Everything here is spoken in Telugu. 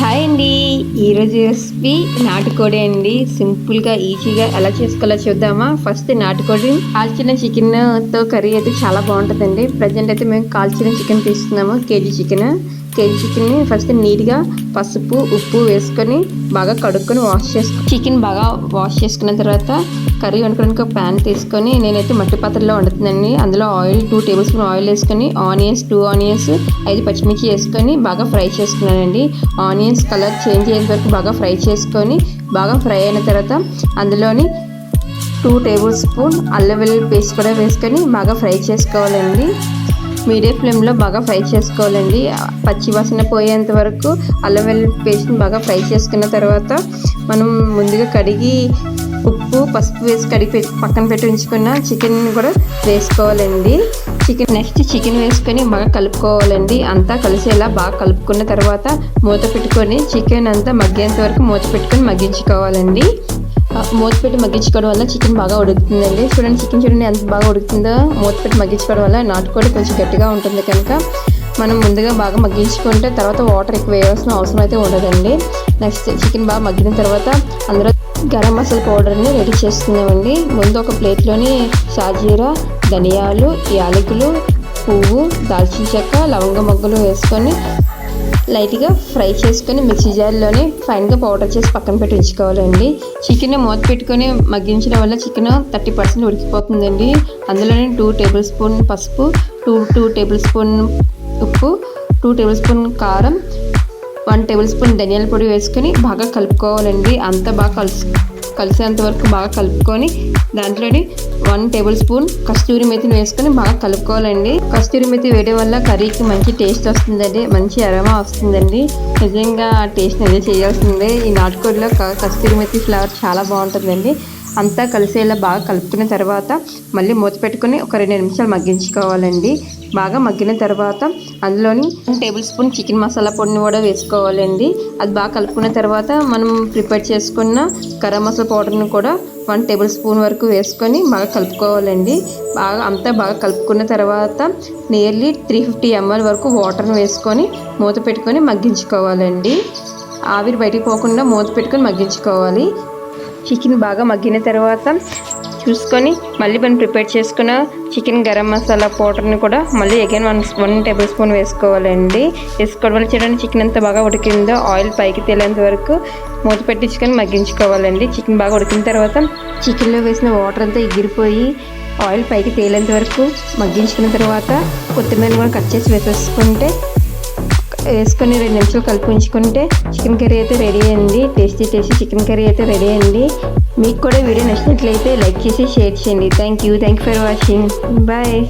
హాయ్ అండి. ఈరోజు రెసిపీ నాటుకోడి అండి. సింపుల్గా ఈజీగా ఎలా చేసుకోవాలో చూద్దామా? ఫస్ట్ నాటుకోడి కాల్చిన చికెన్తో కర్రీ అయితే చాలా బాగుంటుందండి. ప్రజెంట్ అయితే మేము కాల్చిన చికెన్ తీసుకున్నాము కేజీ చికెన్. కేజీ చికెన్ని ఫస్ట్ నీట్గా పసుపు ఉప్పు వేసుకొని బాగా కడుక్కొని వాష్ చేసుకు చికెన్ బాగా వాష్ చేసుకున్న తర్వాత కర్రీ వండుకోవడానికి ఒక ప్యాన్ తీసుకొని నేనైతే మట్టి పాత్రలో వండుతుందండి అందులో oil two tablespoon oil వేసుకొని ఆనియన్స్ టూ ఆనియన్స్ ఐదు పచ్చిమిర్చి వేసుకొని బాగా ఫ్రై చేసుకున్నానండి. ఆనియన్స్ కలర్ చేంజ్ అయ్యేంత వరకు బాగా ఫ్రై చేసుకొని బాగా ఫ్రై అయిన తర్వాత అందులోని టూ టేబుల్ స్పూన్ అల్లం వెల్లుల్లి పేస్ట్ కూడా వేసుకొని బాగా ఫ్రై చేసుకోవాలండి. మీడియం ఫ్లేమ్లో బాగా ఫ్రై చేసుకోవాలండి. పచ్చి వాసన పోయేంత వరకు అల్లం వెల్లుల్లి పేస్ట్ని బాగా ఫ్రై చేసుకున్న తర్వాత మనం ముందుగా కడిగి ఉప్పు పసుపు వేసి కడిగి పెట్టి పక్కన పెట్టి ఉంచుకున్న చికెన్ కూడా వేసుకోవాలండి. చికెన్ నెక్స్ట్ చికెన్ వేసుకొని బాగా కలుపుకోవాలండి. అంతా కలిసేలా బాగా కలుపుకున్న తర్వాత మూత పెట్టుకొని చికెన్ అంతా మగ్గేంత వరకు మూత పెట్టుకొని మగ్గించుకోవాలండి. మూతపెట్టి మగ్గించుకోవడం వల్ల చికెన్ బాగా ఉడుకుతుందండి. చూడండి చికెన్ చూడండి ఎంత బాగా ఉడుకుతుందో. మూతపెట్టి మగ్గించుకోవడం వల్ల నాటుకోడి కొంచెం గట్టిగా ఉంటుంది కనుక మనం ముందుగా బాగా మగ్గించుకుంటే తర్వాత వాటర్ ఎక్కువ వేయాల్సిన అవసరం అయితే ఉండదండి. నెక్స్ట్ చికెన్ బాగా మగ్గిన తర్వాత అందులో గరం మసాలా పౌడర్ని రెడీ చేసుకున్నామండి ముందు ఒక ప్లేట్లోని షాజీరా ధనియాలు యాలకులు పువ్వు దాల్చిన చెక్క లవంగ మొగ్గలు వేసుకొని లైట్గా ఫ్రై చేసుకొని మిక్సీ జార్లోనే ఫైన్గా పౌడర్ చేసి పక్కన పెట్టి ఉంచుకోవాలండి. చికెన్ మూత పెట్టుకొని మగ్గించడం వల్ల చికెన్ థర్టీ పర్సెంట్ ఉడికిపోతుందండి. అందులోనే టూ టేబుల్ స్పూన్ పసుపు టూ టూ టేబుల్ స్పూన్ ఉప్పు టూ టేబుల్ స్పూన్ కారం వన్ టేబుల్ స్పూన్ ధనియాల పొడి వేసుకొని బాగా కలుపుకోవాలండి. అంతా బాగా కలుసు కలిసేంత వరకు బాగా కలుపుకొని దాంట్లోని వన్ టేబుల్ స్పూన్ కస్తూరి మెతిని వేసుకొని బాగా కలుపుకోవాలండి. కస్తూరి మెతి వేయడం వల్ల కర్రీకి మంచి టేస్ట్ వస్తుందండి. మంచి అరమా వస్తుందండి. నిజంగా ఆ టేస్ట్ నిజం చేయాల్సిందే. ఈ నాటుకోడిలో క- కస్తూరి మెతి ఫ్లేవర్ చాలా బాగుంటుందండి. అంతా కలిసేలా బాగా కలుపుకున్న తర్వాత మళ్ళీ మూత పెట్టుకొని ఒక రెండు నిమిషాలు మగ్గించుకోవాలండి. బాగా మగ్గిన తర్వాత అందులోని టేబుల్ స్పూన్ చికెన్ మసాలా పొడిని కూడా వేసుకోవాలండి. అది బాగా కలుపుకున్న తర్వాత మనం ప్రిపేర్ చేసుకున్న గరం మసాలా పౌడర్ని కూడా వన్ టేబుల్ స్పూన్ వరకు వేసుకొని బాగా కలుపుకోవాలండి. బాగా అంతా బాగా కలుపుకున్న తర్వాత నియర్లీ త్రీ ఫిఫ్టీ ఎంఎల్ వరకు వాటర్ని వేసుకొని మూత పెట్టుకొని మగ్గించుకోవాలండి. ఆవిరి బయటికి పోకుండా మూత పెట్టుకొని మగ్గించుకోవాలి. చికెన్ బాగా మగ్గిన తర్వాత చూసుకొని మళ్ళీ మనం ప్రిపేర్ చేసుకున్న చికెన్ గరం మసాలా పౌడర్ని కూడా మళ్ళీ again one one tablespoon వేసుకోవాలండి. వేసుకోవడం వల్ల చూడండి చికెన్ ఎంత బాగా ఉడికిందో ఆయిల్ పైకి తేలేంత వరకు మూత పెట్టించుకొని మగ్గించుకోవాలండి. చికెన్ బాగా ఉడికిన తర్వాత చికెన్లో వేసిన వాటర్ అంతా ఎగిరిపోయి ఆయిల్ పైకి తేలేంత వరకు మగ్గించుకున్న తర్వాత కొత్తిమీర కూడా కట్ చేసి వేసేసుకుంటే వేసుకొని రెండు నిమిషాలు కలిపి ఉంచుకుంటే చికెన్ కర్రీ అయితే రెడీ అయింది. టేస్టీ టేస్టీ చికెన్ కర్రీ అయితే రెడీ అయింది. మీకు కూడా వీడియో నచ్చినట్లయితే లైక్ చేసి షేర్ చేయండి. Thank you thank you for watching bye